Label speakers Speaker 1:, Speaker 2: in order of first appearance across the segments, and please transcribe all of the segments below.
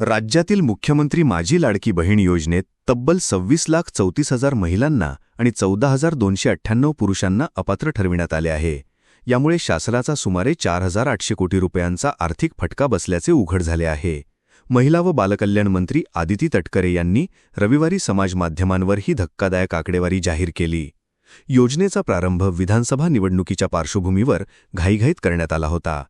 Speaker 1: राज्यातील मुख्यमंत्री माझी लाडकी बहीण योजनेत तब्बल सव्वीस लाख चौतीस हजार महिलांना आणि चौदा हजार दोनशे अठ्ठ्याण्णव पुरुषांना अपात्र ठरविण्यात आले आहे. यामुळे शासनाचा सुमारे चार हजार आठशे कोटी रुपयांचा आर्थिक फटका बसल्याचे उघड झाले आहे. महिला व बालकल्याण मंत्री आदिती तटकरे यांनी रविवारी समाजमाध्यमांवर ही धक्कादायक आकडेवारी जाहीर केली. योजनेचा प्रारंभ विधानसभा निवडणुकीच्या पार्श्वभूमीवर घाईघाईत करण्यात आला होता.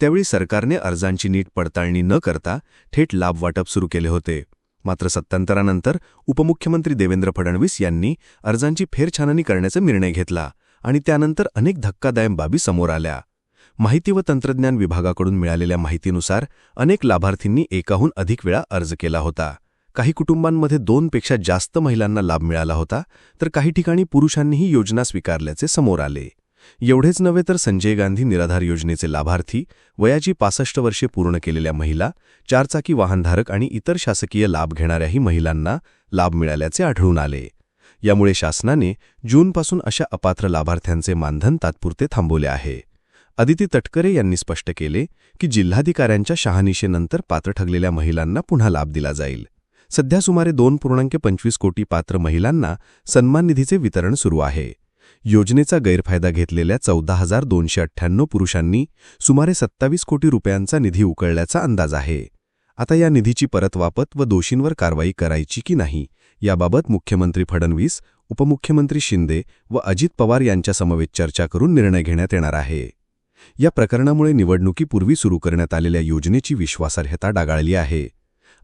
Speaker 1: त्यावेळी सरकारने अर्जांची नीट पडताळणी न करता थेट लाभ वाटप सुरू केले होते. मात्र सत्तांतरानंतर उपमुख्यमंत्री देवेंद्र फडणवीस यांनी अर्जांची फेरछाननी करण्याचा निर्णय घेतला आणि त्यानंतर अनेक धक्कादायक बाबी समोर आल्या. माहिती व तंत्रज्ञान विभागाकडून मिळालेल्या माहितीनुसार अनेक लाभार्थींनी एकाहून अधिक वेळा अर्ज केला होता. काही कुटुंबांमध्ये दोनपेक्षा जास्त महिलांना लाभ मिळाला होता तर काही ठिकाणी पुरुषांनीही योजना स्वीकारल्याचे समोर आले. एवढेच नव्हे तर संजय गांधी निराधार योजनेचे लाभार्थी वयाची पासष्ट वर्षे पूर्ण केलेल्या महिला चारचाकी वाहनधारक आणि इतर शासकीय लाभ घेणाऱ्याही महिलांना लाभ मिळाल्याचे आढळून आले. यामुळे शासनाने जूनपासून अशा अपात्र लाभार्थ्यांचे मानधन तात्पुरते थांबवले आहे. अदिती तटकरे यांनी स्पष्ट केले की जिल्हाधिकाऱ्यांच्या शहानिशेनंतर पात्र ठरलेल्या महिलांना पुन्हा लाभ दिला जाईल. सध्या सुमारे दोन पूर्णांक पंचवीस कोटी पात्र महिलांना सन्मान निधीचे वितरण सुरू आहे. योजनेचा गैरफायदा घेतलेल्या चौदा हजार दोनशे अठ्ठ्याण्णव पुरुषांनी सुमारे सत्तावीस कोटी रुपयांचा निधी उकळल्याचा अंदाज आहे. आता या निधीची परतवापत व दोषींवर कारवाई करायची की नाही याबाबत मुख्यमंत्री फडणवीस उपमुख्यमंत्री शिंदे व अजित पवार यांच्यासमवेत चर्चा करून निर्णय घेण्यात येणार आहे. या प्रकरणामुळे निवडणुकीपूर्वी सुरू करण्यात आलेल्या योजनेची विश्वासार्हता डागाळली आहे.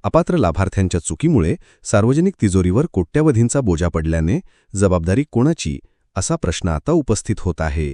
Speaker 1: अपात्र लाभार्थ्यांच्या चुकीमुळे सार्वजनिक तिजोरीवर कोट्यावधींचा बोजा पडल्याने जबाबदारी कोणाची असा प्रश्न आता उपस्थित होत आहे.